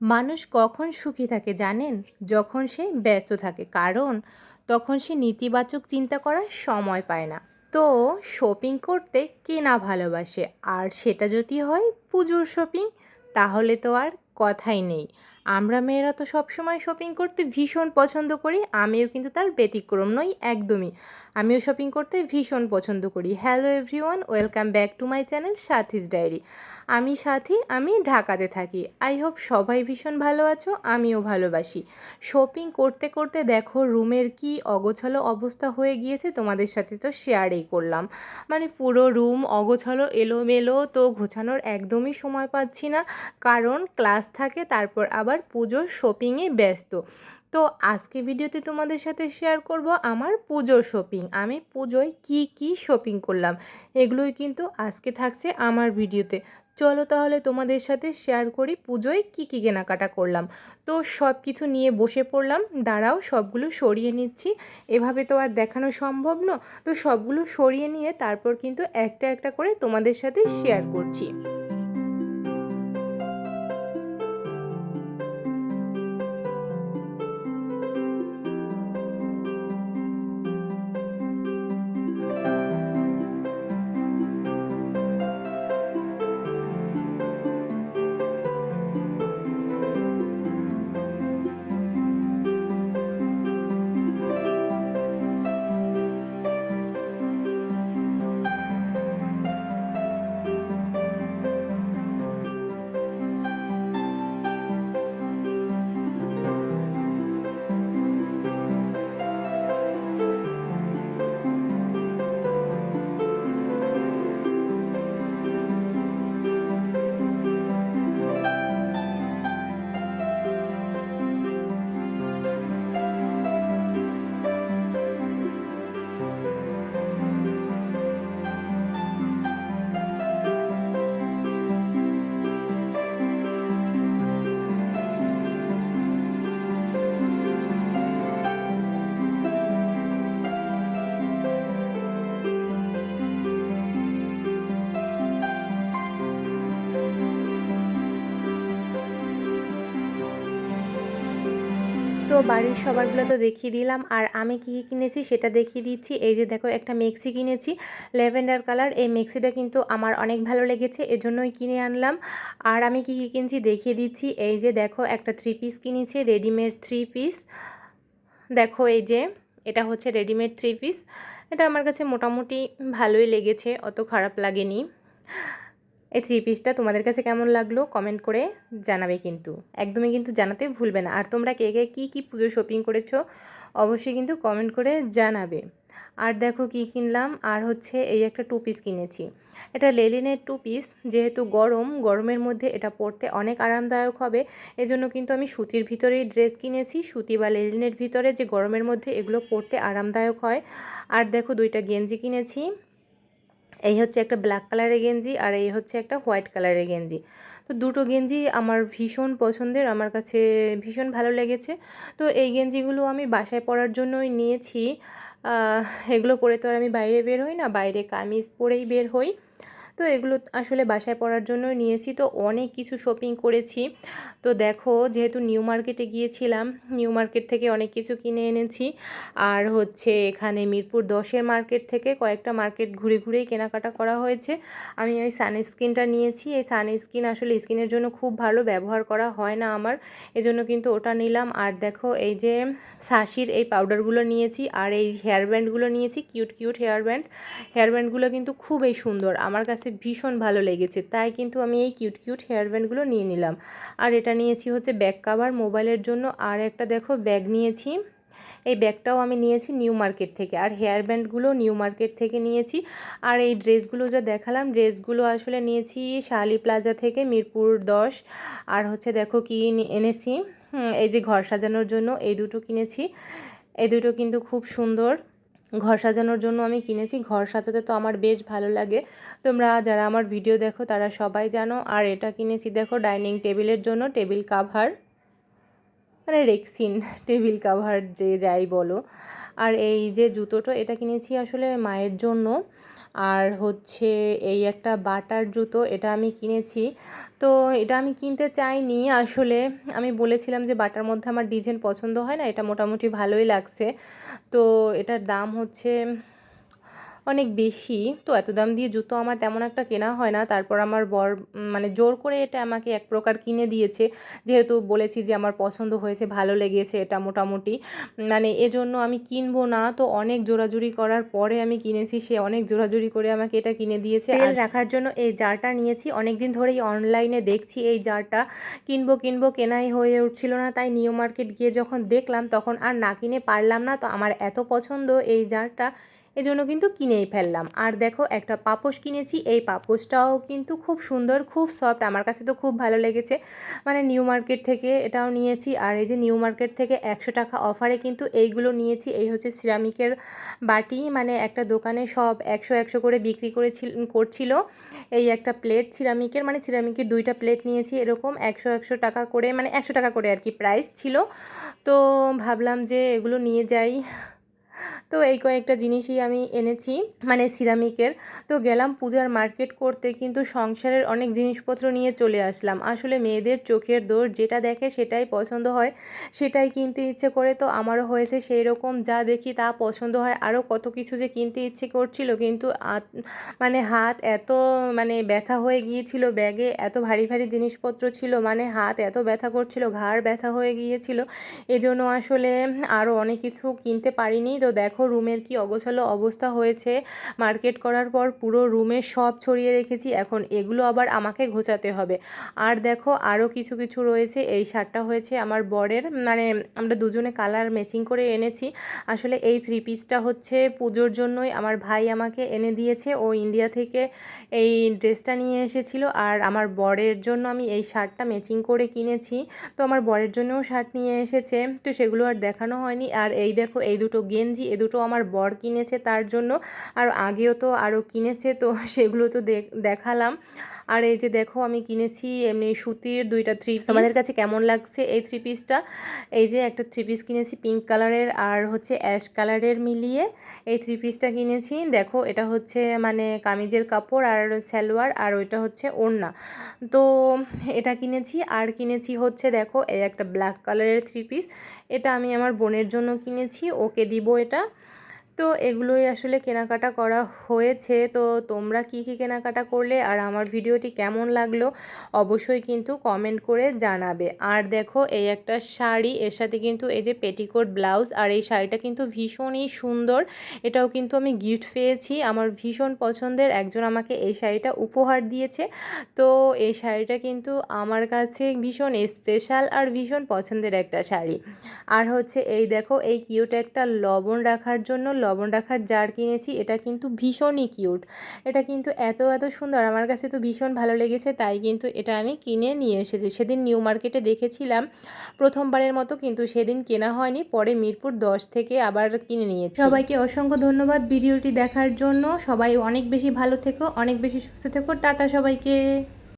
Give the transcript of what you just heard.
মানুষ কখন সুখী থাকে জানেন? যখন সে ব্যস্ত থাকে। কারণ তখন সে নেতিবাচক চিন্তা করার সময় পায় না। তো শপিং করতে কে না ভালোবাসে? আর সেটা যদি হয় পুজোর শপিং তাহলে তো আর কথাই নেই। আমরা মেয়েরা তো সবসময় শপিং করতে ভীষণ পছন্দ করি, আমিও কিন্তু তার ব্যতিক্রম নই একদমই। আমিও শপিং করতে ভীষণ পছন্দ করি। Hello everyone welcome back to my channel Sathi's diary আমি সাথী, আমি ঢাকাতে থাকি। আই হোপ সবাই ভীষণ ভালো আছো, আমিও ভালোবাসি। শপিং করতে করতে দেখো রুমের কি অগোছালো অবস্থা হয়ে গিয়েছে, তোমাদের সাথে তো শেয়ারেই করলাম। মানে পুরো রুম অগোছালো, এলোমেলো, তো গোছানোর একদমই সময় পাচ্ছি না। কারণ ক্লাস থাকে, তারপর আবার পুজোর শপিংয়ে ব্যস্ত। তো আজকে ভিডিওতে তোমাদের সাথে শেয়ার করব আমার পুজোর শপিং আমি পুজোয় কি কি শপিং করলাম, এগুলোই কিন্তু আজকে থাকছে আমার ভিডিওতে। চলো তাহলে তোমাদের সাথে শেয়ার করি পুজোয় কি কি কেনাকাটা করলাম। তো সব কিছু নিয়ে বসে পড়লাম, দাঁড়াও সবগুলো সরিয়ে নিচ্ছি। এভাবে তো আর দেখানো সম্ভব না তো সবগুলো সরিয়ে নিয়ে তারপর কিন্তু একটা একটা করে তোমাদের সাথে শেয়ার করছি। বাড়ির সবারগুলো তো দেখিয়ে দিলাম। আর আমি কী কী কিনেছি সেটা দেখিয়ে দিচ্ছি। এই যে দেখো, একটা মেক্সি কিনেছি, ল্যাভেন্ডার কালার। এই মেক্সিটা কিন্তু আমার অনেক ভালো লেগেছে, এজন্যই কিনে আনলাম। আর আমি কী কী কিনছি দেখিয়ে দিচ্ছি। এই যে দেখো, একটা থ্রি পিস কিনেছি রেডিমেড থ্রি পিস দেখো, এই যে এটা হচ্ছে রেডিমেড থ্রি পিস এটা আমার কাছে মোটামুটি ভালোই লেগেছে, অত খারাপ লাগেনি। এই থ্রি পিসটা তোমাদের কাছে কেমন লাগল কমেন্ট করে জানাবে কিন্তু। একদমই কিন্তু জানাতে ভুলবে না। আর তোমরা কে কে কী কী পুজো শপিং করেছ অবশ্যই কিন্তু কমেন্ট করে জানাবে। আর দেখো কি কিনলাম, আর হচ্ছে এই একটা টু পিস কিনেছি। এটা লেলিনের টু পিস যেহেতু গরম, গরমের মধ্যে এটা পরতে অনেক আরামদায়ক হবে। এজন্য কিন্তু আমি সুতির ভিতরেই ড্রেস কিনেছি। সুতি বা লেলিনের ভিতরে যে গরমের মধ্যে এগুলো পরতে আরামদায়ক হয়। আর দেখো দুইটা গেঞ্জি কিনেছি। এই হচ্ছে একটা ব্ল্যাক কালারের গেঞ্জি আর এই হচ্ছে একটা হোয়াইট কালারের গেঞ্জি। তো দুটো গেঞ্জি আমার ভীষণ পছন্দের, আমার কাছে ভীষণ ভালো লেগেছে। তো এই গেঞ্জিগুলো আমি বাসায় পরার জন্যই নিয়েছি। এগুলো পরে তো আর আমি বাইরে বের হই না, বাইরে কামিজ পরেই বের হই। তো এগুলো আসলে বাসায় পরার জন্য নিয়েছি। তো অনেক কিছু শপিং করেছি। তো দেখো, যেহেতু নিউ মার্কেটে গিয়েছিলাম নিউ মার্কেট থেকে অনেক কিছু কিনে এনেছি। আর হচ্ছে এখানে মিরপুর দশের মার্কেট থেকে কয়েকটা মার্কেট ঘুরে ঘুরেই কেনাকাটা করা হয়েছে। আমি ওই সানস্ক্রিনটা নিয়েছি। এই সানস্ক্রিন আসলে স্কিনের জন্য খুব ভালো, ব্যবহার করা হয় না আমার। এজন্য কিন্তু ওটা নিলাম। আর দেখো, এই যে শাশির এই পাউডারগুলো নিয়েছি আর এই হেয়ার ব্যান্ডগুলো নিয়েছি। Cute cute hair band hair ব্যান্ডগুলো কিন্তু খুবই সুন্দর। আমার কাছে ভীষণ ভালো লেগেছে, তাই কিন্তু আমি এই কিউট কিউট হেয়ার ব্যান্ডগুলো নিয়ে নিলাম। আর এটা নিয়েছি হচ্ছে ব্যাক কাভার মোবাইলের জন্য, আর একটা দেখো ব্যাগ নিয়েছি। এই ব্যাগটাও আমি নিয়েছি নিউ মার্কেট থেকে, আর হেয়ার ব্যান্ডগুলো নিউ মার্কেট থেকে নিয়েছি। আর এই ড্রেসগুলো যা দেখালাম, ড্রেসগুলো আসলে নিয়েছি শালি প্লাজা থেকে মিরপুর দশ। আর হচ্ছে দেখো কি এনেছি এই যে ঘর সাজানোর জন্য, এই দুটো কিনেছি। এই দুটো কিন্তু খুব সুন্দর। ঘর সাজানোর জন্য আমি কিনেছি। ঘর সাজাতে তো আমার বেশ ভালো লাগে। তোমরা যারা আমার ভিডিও দেখো, তারা সবাই জানো। আর এটা কিনেছি, দেখো ডাইনিং টেবিলের জন্য টেবিল কাভার মানে রেক্সিন টেবিল কাভার যে যাই বলো। আর এই যে জুতোটা, এটা কিনেছি আসলে মায়ের জন্য। আর হচ্ছে এই একটা বাটার জুতো এটা আমি কিনেছি। তো এটা আমি কিনতে চাইনি। আসলে আমি বলেছিলাম যে বাটার মধ্যে আমার ডিজাইন পছন্দ হয় না, এটা মোটামুটি ভালোই লাগছে। তো এটার দাম হচ্ছে অনেক বেশি। তো এত দাম দিয়ে জুতো আমার তেমন একটা কেনা হয় না। তারপর আমার বর মানে জোর করে এটা আমাকে এক প্রকার কিনে দিয়েছে। যেহেতু বলেছি যে আমার পছন্দ হয়েছে ভালো লেগেছে এটা মোটামুটি। মানে এজন্য আমি কিনবো না। তো অনেক জোরাজুরি করার পরে আমি কিনেছি। সে অনেক জোরাজুরি করে আমাকে এটা কিনে দিয়েছে। তেল রাখার জন্য এই জারটা নিয়েছি। অনেক দিন ধরেই অনলাইনে দেখছি এই জারটা। কিনবো কিনবো কেনাই হয়ে উঠছিল না। তাই নিউ মার্কেট গিয়ে যখন দেখলাম তখন আর না কিনে পারলাম না। তো আমার এত পছন্দ এই জারটা। এজন্য কিন্তু কিনেই ফেললাম। আর দেখো, একটা পাপোশ কিনেছি, এই পাপোশটাও কিন্তু খুব সুন্দর, খুব সফট আমার কাছে তো খুব ভালো লেগেছে। মানে নিউ মার্কেট থেকে এটাও নিয়েছি, আর এই যে নিউ মার্কেট থেকে একশো টাকা অফারে কিন্তু এইগুলো নিয়েছি, এই হচ্ছে সিরামিকের বাটি। মানে একটা দোকানে সব একশো একশো করে বিক্রি করেছিল, করছিল। এই একটা প্লেট সিরামিকের মানে সিরামিকের দুইটা প্লেট নিয়েছি, এরকম একশো একশো টাকা করে মানে একশো টাকা করে আর কি প্রাইস ছিল। তো ভাবলাম যে এগুলো নিয়ে যাই। তো এই কয়েকটা জিনিসই আমি এনেছি মানে সিরামিকের। তো গেলাম পূজার মার্কেট করতে, কিন্তু সংসারের অনেক জিনিসপত্র নিয়ে চলে আসলাম। আসলে মেয়েদের চোখের দোষ যেটা দেখে সেটাই পছন্দ হয়, সেটাই কিনতে ইচ্ছে করে। তো আমারও হয়েছে সেই রকম যা দেখি তা পছন্দ হয়। আরও কত কিছু যে কিনতে ইচ্ছে করছিল, কিন্তু মানে হাত এত মানে ব্যথা হয়ে গিয়েছিল ব্যাগে, এত ভারী ভারী জিনিসপত্র ছিল মানে হাত এত ব্যথা করছিল, ঘাড় ব্যথা হয়ে গিয়েছিল। এজন্য আসলে আরও অনেক কিছু কিনতে পারিনি। তো দেখো রুমের কি অগোছালো অবস্থা হয়েছে। মার্কেট করার পর পুরো রুমে সব ছড়িয়ে রেখেছি, এখন এগুলো আবার আমাকে ঘোচাতে হবে। আর দেখো আরও কিছু কিছু রয়েছে, এই শার্টটা হয়েছে আমার বরের মানে আমরা দুজনে কালার ম্যাচিং করে এনেছি। আসলে এই থ্রি পিসটা হচ্ছে পুজোর জন্যই আমার ভাই আমাকে এনে দিয়েছে, ও ইন্ডিয়া থেকে এই ড্রেসটা নিয়ে এসেছিল। আর আমার বরের জন্য আমি এই শার্টটা ম্যাচিং করে কিনেছি, তো আমার বরের জন্যও শার্ট নিয়ে এসেছে, তো সেগুলো আর দেখানো হয়নি। আর এই দেখো, এই দুটো গেঞ্জি এ দুটো আমার বর কিনেছে তার জন্য। আর আগেও তো আরও কিনেছে, তো সেগুলো তো দেখালাম। আর এই যে দেখো আমি কিনেছি এমনি সুতির দুইটা থ্রি তোমাদের কাছে কেমন লাগছে এই থ্রি পিসটা এই যে একটা থ্রি পিস কিনেছি পিঙ্ক কালারের আর হচ্ছে অ্যাশ কালারের মিলিয়ে এই থ্রি পিসটা কিনেছি। দেখো এটা হচ্ছে মানে কামিজের কাপড় আর সালোয়ার আর ওইটা হচ্ছে ওড়না। তো এটা কিনেছি আর কিনেছি হচ্ছে দেখো এই একটা ব্ল্যাক কালারের থ্রি পিস এটা আমি আমার বোনের জন্য কিনেছি ওকে দিব এটা। তো এগুলোই আসলে কেনাকাটা করা হয়েছে। তো তোমরা কি কি কেনাকাটা করলে আর আমার ভিডিওটি কেমন লাগল অবশ্যই কিন্তু কমেন্ট করে জানাবে। আর দেখো, এই একটা শাড়ি, এর সাথে কিন্তু এই যে পেটিকোট ব্লাউজ আর এই শাড়িটা কিন্তু ভীষণই সুন্দর। এটাও কিন্তু আমি গিফট পেয়েছি। আমার ভীষণ পছন্দের। একজন আমাকে এই শাড়িটা উপহার দিয়েছে। তো এই শাড়িটা কিন্তু আমার কাছে ভীষণ স্পেশাল আর ভীষণ পছন্দের একটা শাড়ি। আর হচ্ছে এই দেখো, এই কিউট একটা লবণ রাখার জন্য লবণ রাখার জার কিনেছি, এটা কিন্তু ভীষণই কিউট। এটা কিন্তু এত এত সুন্দর, আমার কাছে তো ভীষণ ভালো লেগেছে, তাই কিন্তু এটা আমি কিনে নিয়ে এসেছি। সেদিন নিউ মার্কেটে দেখেছিলাম, প্রথমবারের মতো কিন্তু সেদিন কেনা হয়নি, পরে মিরপুর দশ থেকে আবার কিনে নিয়েছি। সবাইকে অসংখ্য ধন্যবাদ ভিডিওটি দেখার জন্য, সবাই অনেক বেশি ভালো থেকো, অনেক বেশি সুস্থ থেকো, টাটা সবাইকে।